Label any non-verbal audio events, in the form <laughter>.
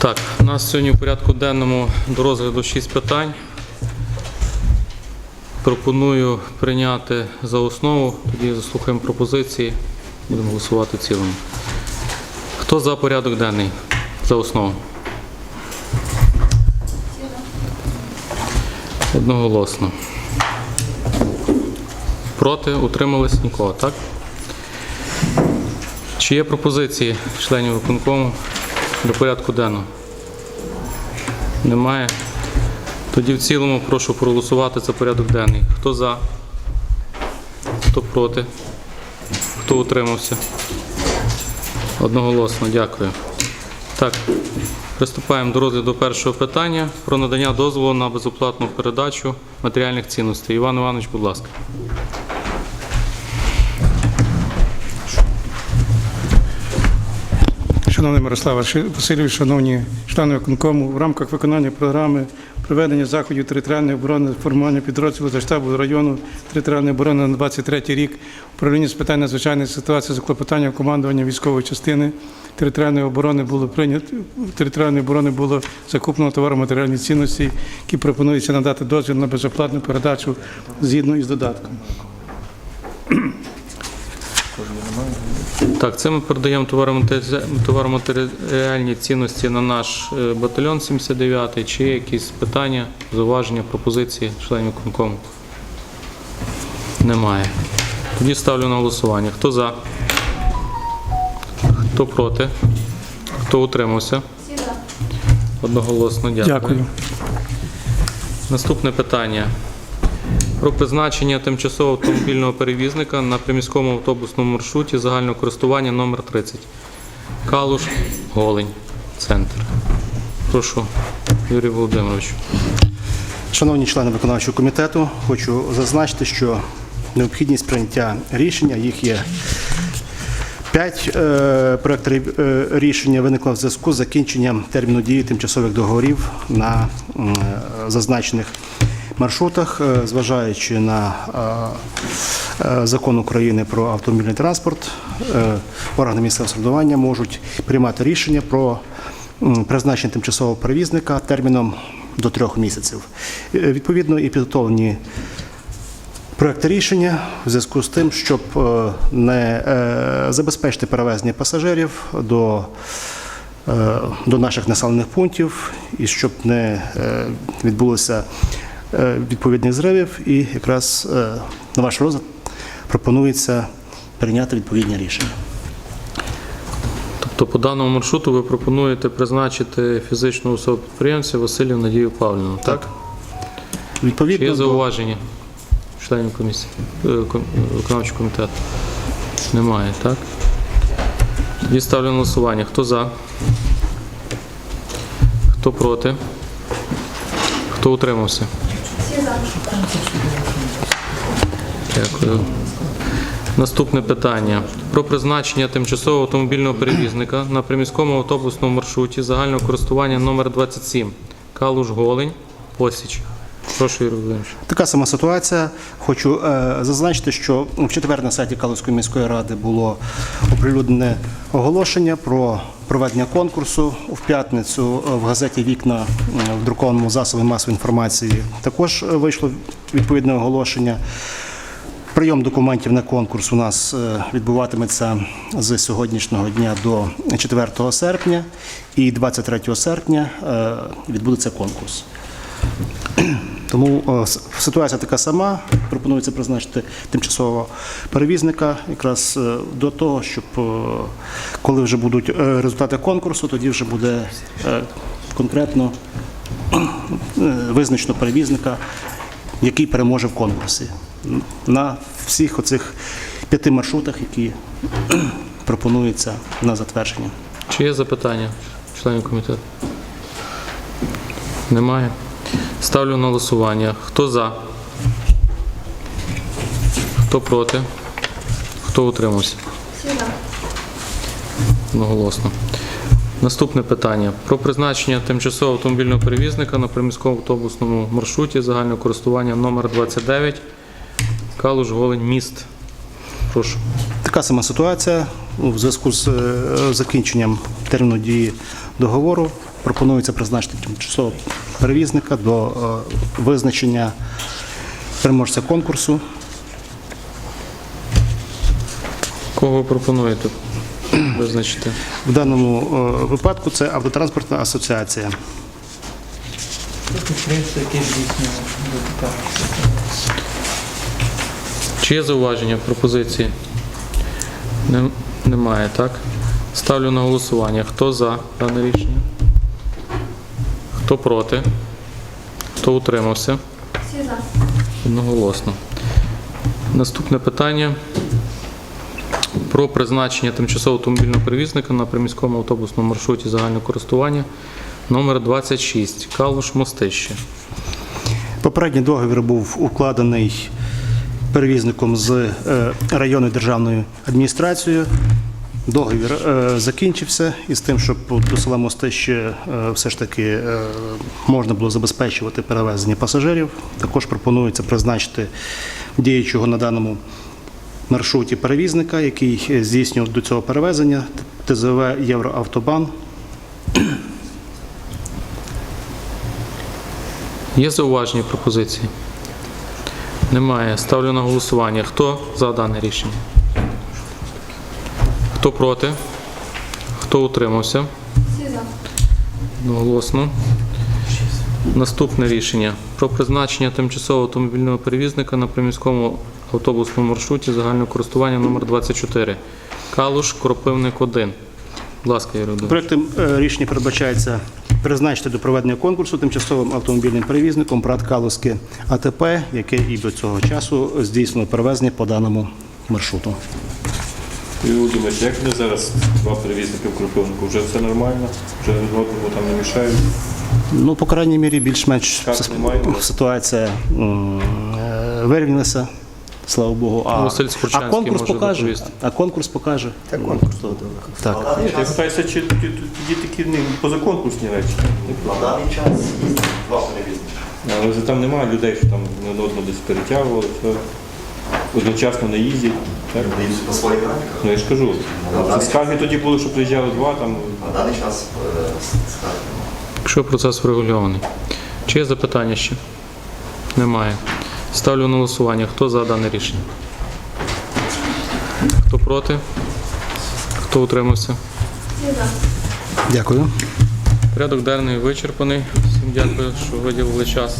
Так, у нас сьогодні в порядку денному до розгляду 6 питань. Пропоную прийняти за основу, тоді заслухаємо пропозиції, будемо голосувати в цілому. Хто за порядок денний за основу? Одноголосно. Проти? Утримались нікого, так? Чи є пропозиції членів виконкому до порядку денного? Немає. Тоді в цілому прошу проголосувати за порядок денний. Хто за? Хто проти? Хто утримався? Одноголосно, дякую. Так, приступаємо до розгляду першого питання про надання дозволу на безоплатну передачу матеріальних цінностей. Іван Іванович, будь ласка. Шановний Мирослав Васильович, шановні члени виконкому, в рамках виконання програми проведення заходів територіальної оборони формування підрозділу за штабу району територіальної оборони на 23 рік управління з питань надзвичайних ситуацій за клопотанням командування військової частини територіальної оборони було прийнято територіальної оборони було закуплено товаро-матеріальні цінності, які пропонується надати дозвіл на безоплатну передачу згідно із додатком. Так, це ми передаємо товароматері- товароматеріальні цінності на наш е, батальйон 79 Чи є якісь питання, зауваження, пропозиції членів виконкому? Немає. Тоді ставлю на голосування. Хто за? Хто проти? Хто утримався? Одноголосно, дякую. Дякую. Наступне питання. Про призначення тимчасового автомобільного перевізника на приміському автобусному маршруті загального користування номер 30. Калуш, Голень, центр. Прошу, Юрій Володимирович. Шановні члени виконавчого комітету, хочу зазначити, що необхідність прийняття рішення, їх є п'ять е, проєктів е, рішення виникла в зв'язку з закінченням терміну дії тимчасових договорів на е, зазначених маршрутах, е, зважаючи на е, е, закон України про автомобільний транспорт, органи місцевого самоврядування можуть приймати рішення про призначення тимчасового перевізника терміном до трьох місяців. Відповідно, і підготовлені проекти рішення в зв'язку з тим, щоб не забезпечити перевезення пасажирів до, до наших населених пунктів і щоб не відбулося відповідних зривів. І якраз е, на ваш розгляд пропонується прийняти відповідні рішення. Тобто по даному маршруту ви пропонуєте призначити фізичну особу підприємця Василів Надію Павлівну, так? Чи Відповідно, є зауваження членів комісії, е, виконавчого комітету? Немає, так? Тоді ставлю на голосування. Хто за? Хто проти? Хто утримався? Дякую. Наступне питання. Про призначення тимчасового автомобільного перевізника на приміському автобусному маршруті загального користування номер 27 Калуш-Голень, Посіч. Прошу, Юрій Володимирович. Така сама ситуація. Хочу е, зазначити, що в четвер на сайті Калузької міської ради було оприлюднене оголошення про проведення конкурсу. В п'ятницю е, в газеті Вікна е, в друкованому засобі масової інформації також е, вийшло відповідне оголошення. Прийом документів на конкурс у нас відбуватиметься з сьогоднішнього дня до 4 серпня, і 23 серпня відбудеться конкурс. <clears throat> Тому е, ситуація така сама. Пропонується призначити тимчасового перевізника якраз е, до того, щоб е, коли вже будуть результати конкурсу, тоді вже буде конкретно визначено перевізника, який переможе в конкурсі на всіх оцих п'яти маршрутах, які <clears throat> пропонуються на затвердження. Чи є запитання членів комітету? Немає. Ставлю на голосування. Хто за? Хто проти? Хто утримався? Одноголосно. Наступне питання. Про призначення тимчасового автомобільного перевізника на приміському автобусному маршруті загального користування номер 29 Калуш Голень міст. Прошу. Така сама ситуація у зв'язку з е, закінченням терміну дії договору пропонується призначити тимчасового перевізника до е, визначення переможця конкурсу. Кого ви пропонуєте визначити? В даному е, випадку це автотранспортна асоціація. Чи є зауваження, пропозиції? Немає, так? Ставлю на голосування. Хто за дане рішення? Хто проти? Хто утримався? Всі за. Одноголосно. Наступне питання про призначення тимчасового автомобільного перевізника на приміському автобусному маршруті загального користування номер 26 Калуш Мостище. Попередній договір був укладений перевізником з е, районною державною адміністрацією. Договір е, закінчився із тим, щоб до села Мостище е, все ж таки е, можна було забезпечувати перевезення пасажирів. Також пропонується призначити діючого на даному маршруті перевізника, який здійснював до цього перевезення ТЗВ Євроавтобан. Є зауваження пропозиції? Немає. Ставлю на голосування. Хто за дане рішення? Хто проти? Хто утримався? Всі. Наступне рішення про призначення тимчасового автомобільного перевізника на приміському автобусному маршруті загального користування номер 24 Калуш Кропивник 1. Будь ласка, Юрій. Проектом е, рішення передбачається призначити до проведення конкурсу тимчасовим автомобільним перевізником ПРАТ Калузьке АТП, яке і до цього часу здійснило перевезення по даному маршруту. Юрій Володимирович, як вони зараз два перевізники в Кропивнику? Вже все нормально? Вже одному там не мішають? Ну, по крайній мірі, більш-менш ситуація е, вирівнялася, слава Богу. А, а конкурс покаже. доповісти. А конкурс покаже. Так, конкурс. Так. Я питаюся, чи тоді, такі позаконкурсні речі? На даний час є два перевізники. Але вже там немає людей, що там не одного десь перетягували, все. Одночасно не їздять. Так? По своїх графіках. Ну я ж кажу, це скарги тоді були, що приїжджали два, там На даний час е, скажімо, Якщо процес врегульований. Чи є запитання ще? Немає. Ставлю на голосування. Хто за дане рішення? Хто проти? Хто утримався? Дякую. Порядок денний вичерпаний. Всім дякую, що виділили час.